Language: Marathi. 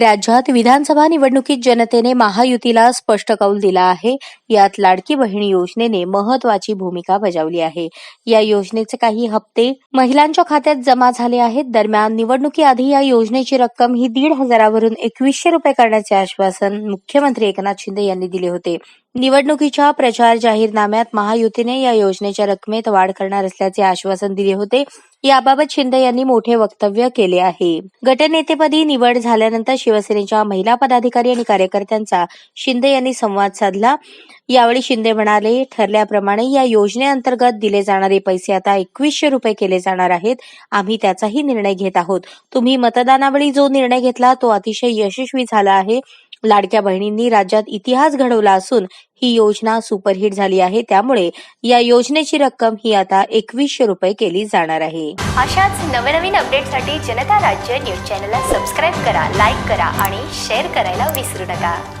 राज्यात विधानसभा निवडणुकीत जनतेने महायुतीला स्पष्ट कौल दिला आहे. यात लाडकी बहीण योजनेने महत्वाची भूमिका बजावली आहे. या योजनेचे काही हप्ते महिलांच्या खात्यात जमा झाले आहेत. दरम्यान निवडणुकीआधी या योजनेची रक्कम ही दीड हजारावरून एकवीसशे रुपये करण्याचे आश्वासन मुख्यमंत्री एकनाथ शिंदे यांनी दिले होते. निवडणुकीच्या प्रचार जाहीरनाम्यात महायुतीने या योजनेच्या रकमेत वाढ करणार असल्याचे आश्वासन दिले होते. याबाबत शिंदे यांनी मोठे वक्तव्य केले आहे. गटनेतेपदी निवड झाल्यानंतर शिवसेनेच्या महिला पदाधिकारी आणि कार्यकर्त्यांचा शिंदे यांनी संवाद साधला. यावेळी शिंदे म्हणाले ठरल्याप्रमाणे या योजनेअंतर्गत दिले जाणारे पैसे आता एकवीसशे रुपये केले जाणार आहेत. आम्ही त्याचाही निर्णय घेत आहोत. तुम्ही मतदानावेळी जो निर्णय घेतला तो अतिशय यशस्वी झाला आहे. लाडक्या बहिणींनी राज्यात इतिहास घडवला असून ही योजना सुपरहिट झाली आहे. त्यामुळे या योजनेची रक्कम ही आता एकवीसशे रुपये केली जाणार आहे. अशाच नवनवीन अपडेटसाठी जनता राज्य न्यूज चॅनलला सबस्क्राईब करा लाईक करा आणि शेअर करायला विसरू नका.